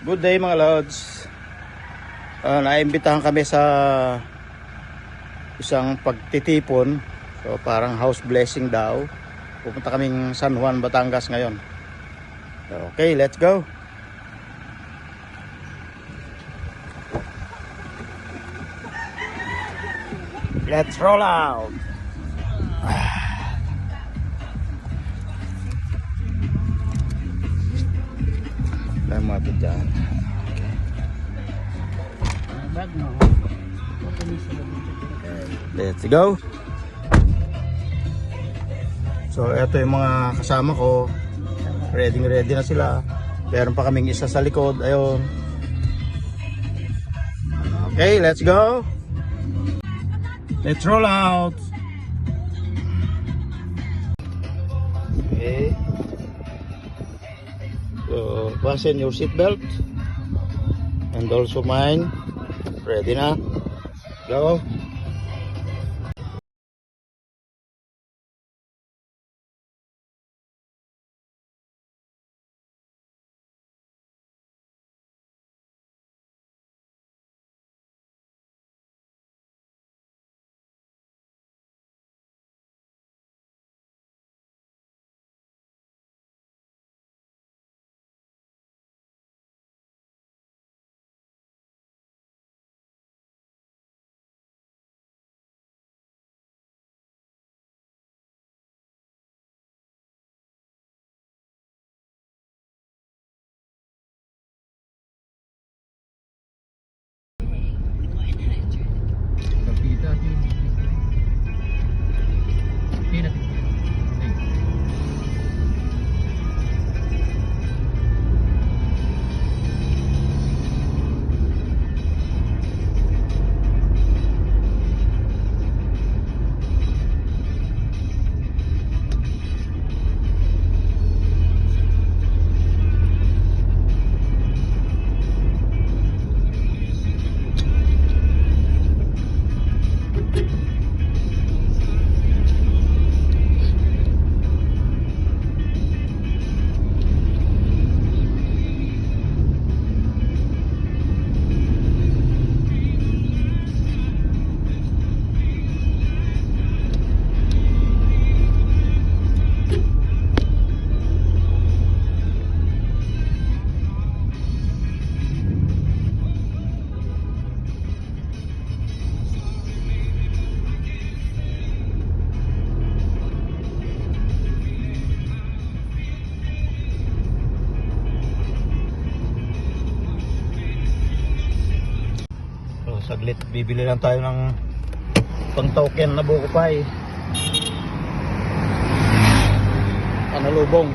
Good day mga lods. Uh, naimbitahan kami sa isang pagtitipon. So parang house blessing daw. Pupunta kaming San Juan, Batangas ngayon. Okay, let's go. Let's roll out. Ito dyan. Mo. Let's go. So, eto yung mga kasama ko. Ready ready na sila. Meron pa kaming isa sa likod. Ayun. Okay, let's go. Let's roll out. Fasten your seatbelt. And also mine. Ready na. Go. Bibili lang tayo ng pang token na buko pie. Panalubong.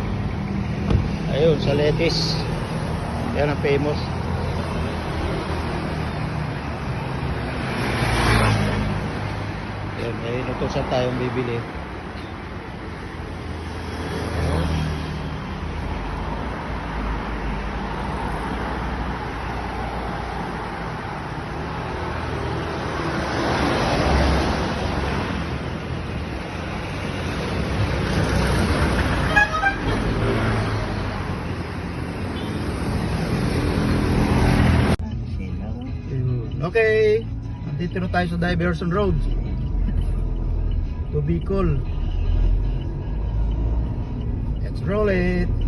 Ayun, sa lettuce. Yan ang famous. Yan, may inutusan tayong bibili. Okay. Nandito na tayo sa Diversion Road. To Bicol. Let's roll it.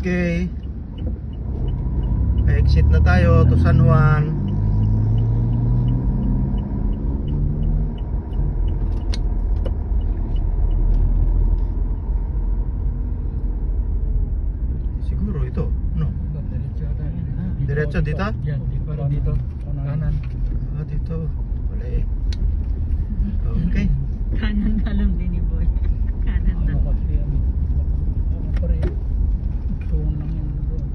Okay. Exit na tayo to San Juan. Siguro ito, no? Diretso dito? Yan, di pa rin dito. Kanan. Ah, dito. Wala eh. Okay. Kanan na lang din ni Boy. Kanan na. Ano kasi yan? Ano pa rin? Tuwang lang yan doon.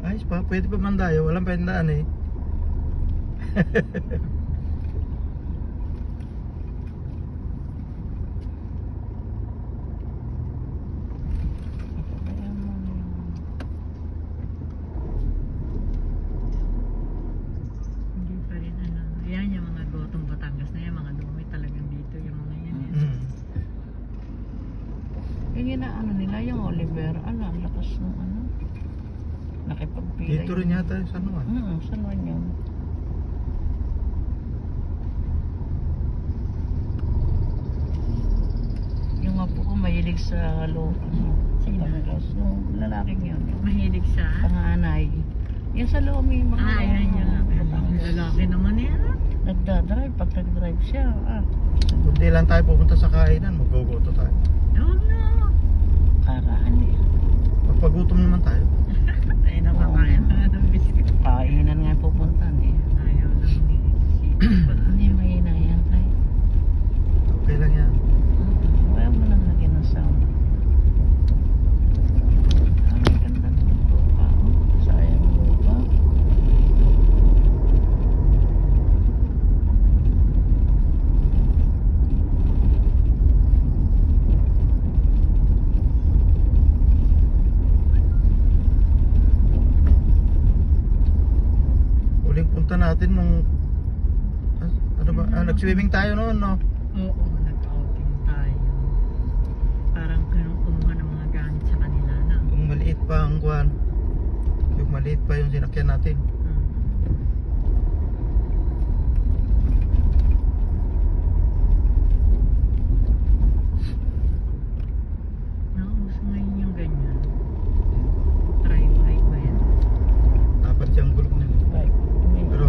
Ayos pa, pwede pa man tayo. Walang pendaan eh. Hindi pa rin ano. Yan yung mga gotong Batangas na yan. Mga dumi talagang dito. Yung mga yan. yan. Mm. Yung inaano nila, yung Oliver, ano, ang lakas ng ano. Nakipagpila. Dito rin yata yung San Juan. Hmm, saan man yun? Yung apo ko mahilig sa lo, ano, Sino? Batangas. Yung lalaking yun, Mahilig sa... panganay. Yung sa Lomi, mga Ah, yan yun. Batangas. Lalaki naman yan. Nagdadrive, pag nag-drive siya, ah, Kundi lang tayo pupunta sa kainan, maggogoto tayo. Huwag na. karaan eh. Pagpagutom naman tayo. Ay, nakakain na ng biscuit. Kainan nga pupuntan eh. Ayaw lang. Hindi mahina yan tayo. Okay lang yan. Wala mo nang lagyan ng sound. Ang ganda ng lupa. oh. Sayang ang lupa. Uling punta natin nung ano ba? Ah, nag-swimming tayo noon, no? Oo, nag-outing tayo. Parang kanu- kumuha ng mga gamit sa kanila na. Yung maliit pa ang kwan. Yung maliit pa yung sinakyan natin. Hmm. Nauso ngayon yung ganyan. Try bike ba yan? Dapat yung gulong niya. Like, may- Pero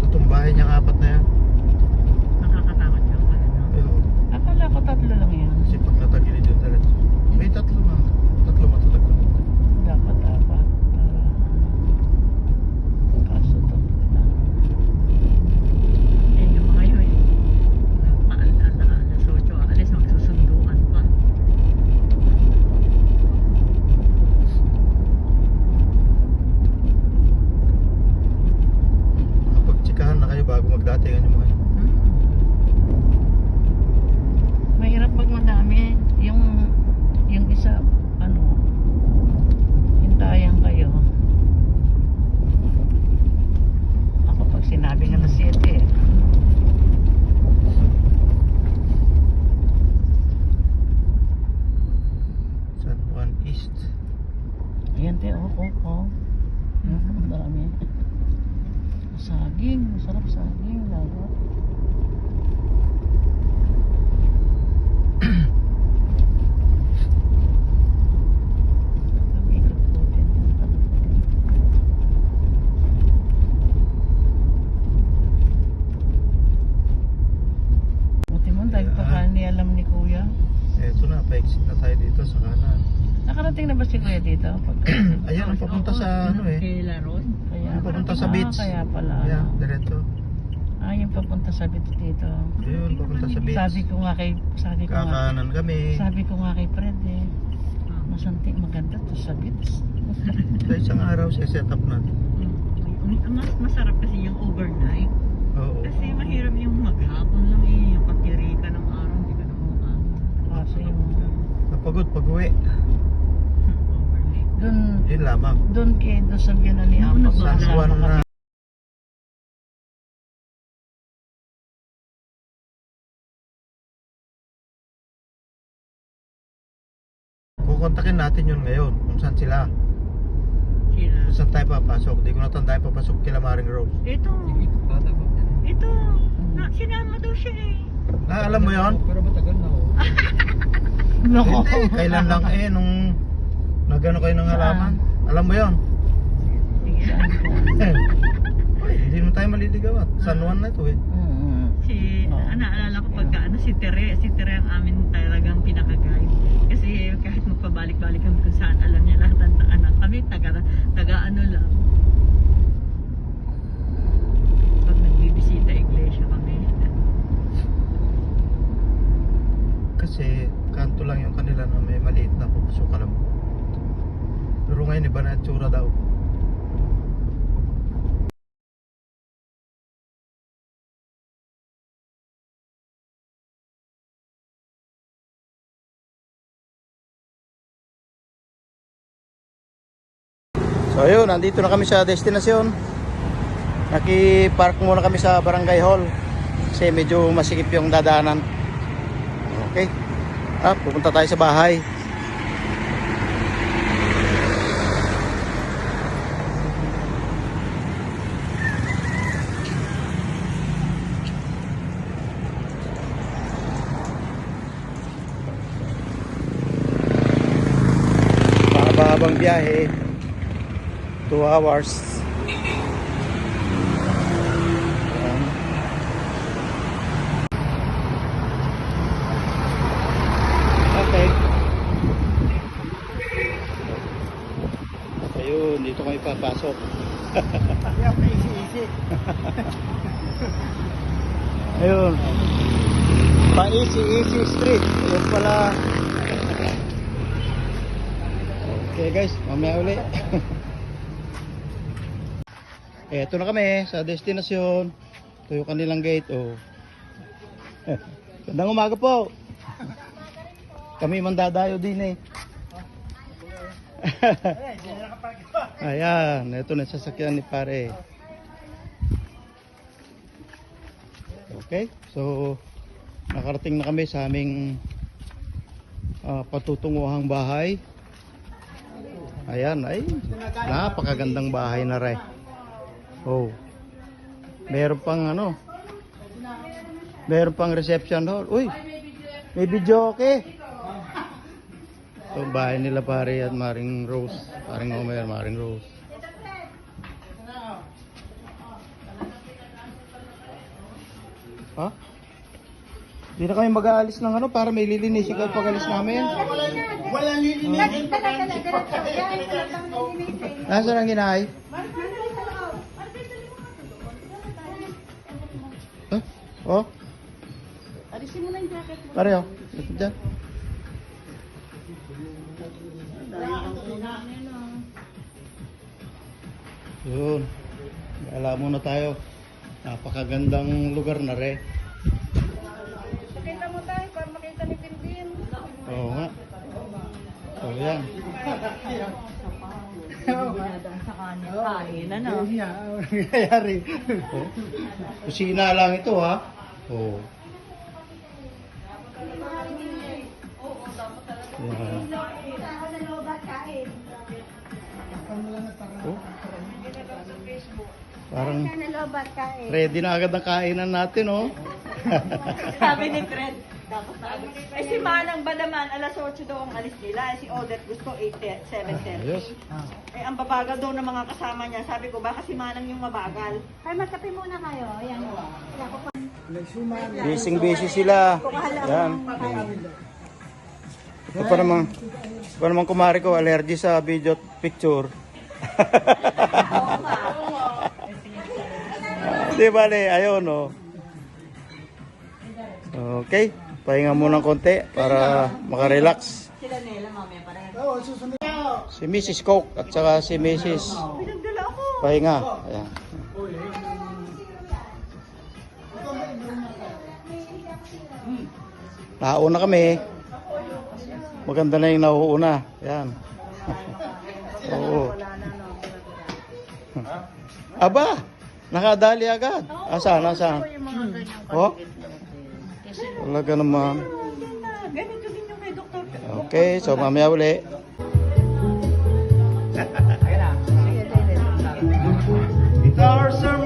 tutumbahin niyang apat na yan. Nakakatakot yung pala, no? Pero, Akala ko tatlo lang yan. kasi pag natagilid yung talat. May tatlo mga. Tatlo matutag. Dapat apat. Para ano. Kaso tatlo lang. Yan yung mga yun. Nagpaalala, alas 8, alis magsusunduan pa. Makapagtsikahan na kayo bago magdatingan yung mga yun. Hmm. Mahirap pag madami. Yung, yung isa, ano, hintayan kayo. Ako pag sinabi nga na 7 eh. San Juan East. Ayan, te, oh, oh, oh. Hmm, ang dami. Saging, masarap saging, lalo. Ikot po din. Buti mo, dahil pa kani alam ni Kuya. Eto na, pa-exit na tayo dito sa kanan. Nakarating na ba si Kuya dito? Pag, Ayan, ang papunta sa ano eh. Kay Laron. kaya, Yung papunta sa Ah, beach. kaya pala. Ayan, diretso. Ah, yung papunta sa beach dito. Ayun, papunta sa beach. Sabi ko nga kay, sabi ko nga, Kakanan kami. sabi ko nga kay Fred eh, masanti maganda to sa beach. Sa isang araw, set up natin. Hmm. Mas masarap kasi yung overnight. Oo. Kasi mahirap yung maghapon lang eh. Yung pagtiri ka ng araw, hindi ka na mukha. Kasi yung, Napagod pag dun, Yun lamang. dun kay, dun sa biyanan ni Apo. San Juan na. Kukontakin natin yun ngayon kung saan sila. Sila. Kung saan tayo papasok. Di ko na tayo papasok kila Maring Rose. Ito. Ito, na, sinama daw siya eh. Ah, alam mo yon? Pero matagal na oh. Nako. Kailan lang eh, nung nagano kayo ng halaman. Alam mo yon? Sige. Ay, hindi mo tayo maliligaw at San Juan na ito eh. Mm. Si, ano, naalala ko pagka ano, si Tere, si Tere ang amin talagang pinaka-guide. Kasi kahit magpabalik-balik kami kung saan, alam niya lahat ng anak. Kami taga, taga ano lang. Pag nagbibisita iglesia kami. Kasi kanto lang yung kanila na may maliit na puso ka lang. Pero ngayon iba na itsura daw. So ayun, nandito na kami sa destinasyon. Naki-park muna kami sa Barangay Hall kasi medyo masikip yung dadaanan. Okay. Ah, pupunta tayo sa bahay. Mahaba-habang biyahe. 2 hours. Okay. Ayun, dito kami papasok. Ayun. Pa easy easy street. Ayun pala. Okay guys, mamaya uli. Eto na kami sa destinasyon. Ito yung kanilang gate. Oh. Gandang umaga po. Kami mandadayo din eh. Ayan, ito na sasakyan ni pare. Okay, so nakarating na kami sa aming ah, patutunguhang bahay. Ayan, ay napakagandang bahay na rin. Oh. Meron pang ano? Meron pang reception hall. Uy, may video okay. So, bahay nila pare at Maring Rose. Paring Omer, Maring Rose. Ha? Hindi na kami mag-aalis ng ano para may lilinisin kayo pag alis namin. Walang lilinisin. Nasaan ang ginahay? Huh? Oh? Alisin mo na yung jacket. Pareho. Ito dyan. Yun. Gala muna tayo. Napakagandang lugar na re. Pakita mo tayo para makita ni Tintin. Oo nga. So yan. Sa kanya. Kain, ano? Nangyayari. Kusina lang ito ha. Oh. Yan. Oh. Parang ready na agad ang kainan natin oh. Sabi ni Fred, na. Eh si Manang ba naman, alas 8 daw ang alis nila. Eh si Odette gusto 8, 7.30. Ayos. Eh ang babagal daw ng mga kasama niya. Sabi ko, baka si Manang yung mabagal. Ay, magkape muna kayo. Ayan. Kaya ko pa. Busy busy sila. Yan. Ito pa naman, ito pa naman kumari ko, allergy sa video picture. Di bale, ayun oh. Okay, pahinga muna ng konti para makarelax. Sila nila, mamaya parang. Si Mrs. Coke at saka si Mrs. Pahinga. Ayan. Nauna kami. Maganda na yung nauuna. Yan. Oo. Aba, nakadali agad. Asan, asan? Oh? Talaga naman. Ganito din yung kay Dr. Okay, so mamaya uli. Guitars are made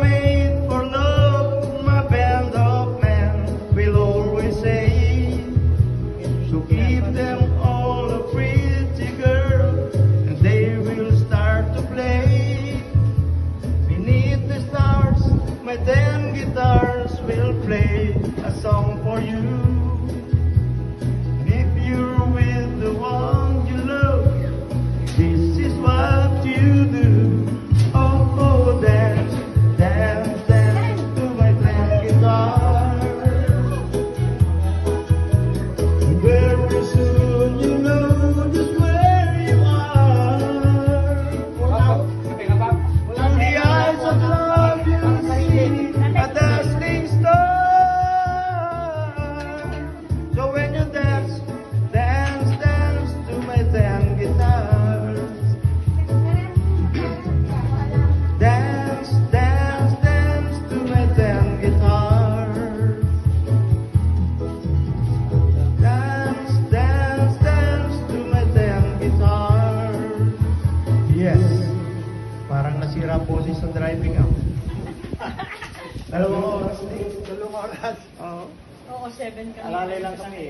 Oo. Oo, 7 kami. Alalay lang kami.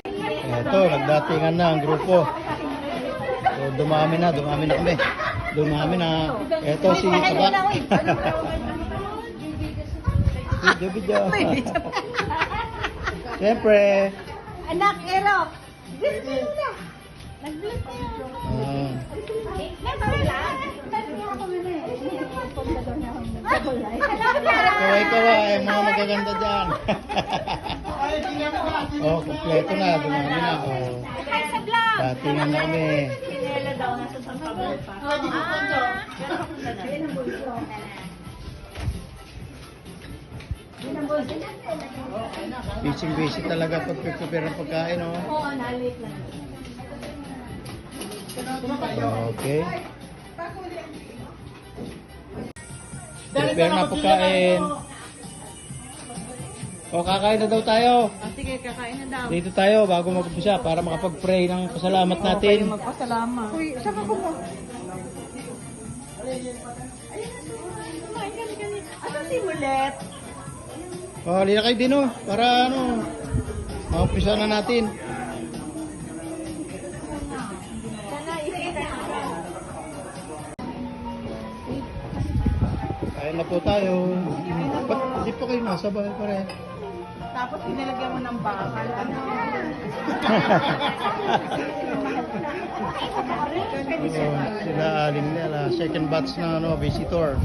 Eto, nagdatingan na ang grupo. So, dumami na, dumami na kami. Dumami na. Eto si Kabak. Video, video. Siyempre. Anak, Ero. Mo muna. Nag-bless na yun. ah, Never lang. Bless mo ako muna eh. Punta daw niya akong nagkabulay. Kaway kaway, mga magaganda dyan. oh, kompleto na, dumami na. Oh. Datingan na kami. Pinela daw nasa San Pablo pa. Busy busy talaga pag prepare ng pagkain, oh. Oo, na-late lang. Okay. Prepare na pagkain. O, kakain na daw tayo. Ah, sige, kakain na daw. Dito tayo bago mag-umpisa para makapag-pray ng pasalamat natin. Magpasalamat. Uy, saan ako mo? Ano si Mulet? O, halina kayo din, oh. Para, ano, maumpisa na natin. Po tayo. Ba't di pa kayo nasa bahay pa rin? Tapos pinalagyan mo ng bakal. Ano? So, sila aling nila, second batch na ano, visitor.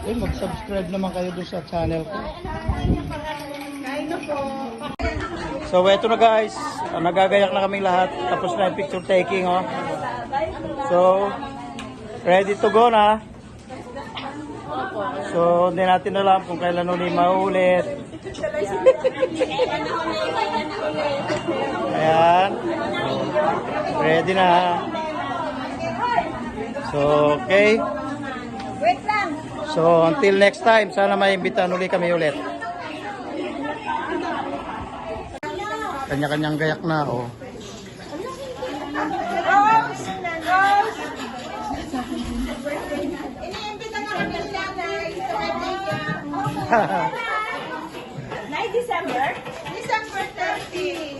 Eh, mag-subscribe naman kayo doon sa channel ko. Kain na po. So, eto na guys. Ah, Nagagayak na kaming lahat. Tapos na yung picture taking, oh. So, ready to go na. So, hindi natin alam kung kailan uli maulit. Ayan. Ready na. So, okay. So, until next time, sana may imbitahan uli kami ulit. Kanya-kanyang gayak na, oh. Nay, December? December 30.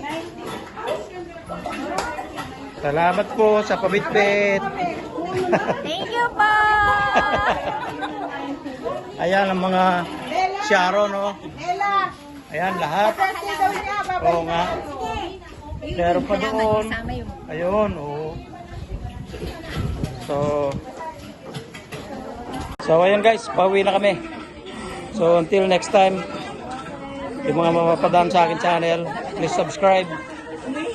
Salamat po sa pabitbit. Thank you po. Ayan ang mga Sharon, no? Ayan, lahat. Oo nga. Meron pa doon. Ayun, oo. So, so ayun guys, pauwi na kami. So until next time, yung mga mapapadaan sa akin channel, please subscribe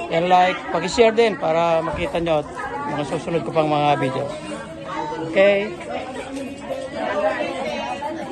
and like, pakishare din para makita nyo mga susunod ko pang mga video. Okay?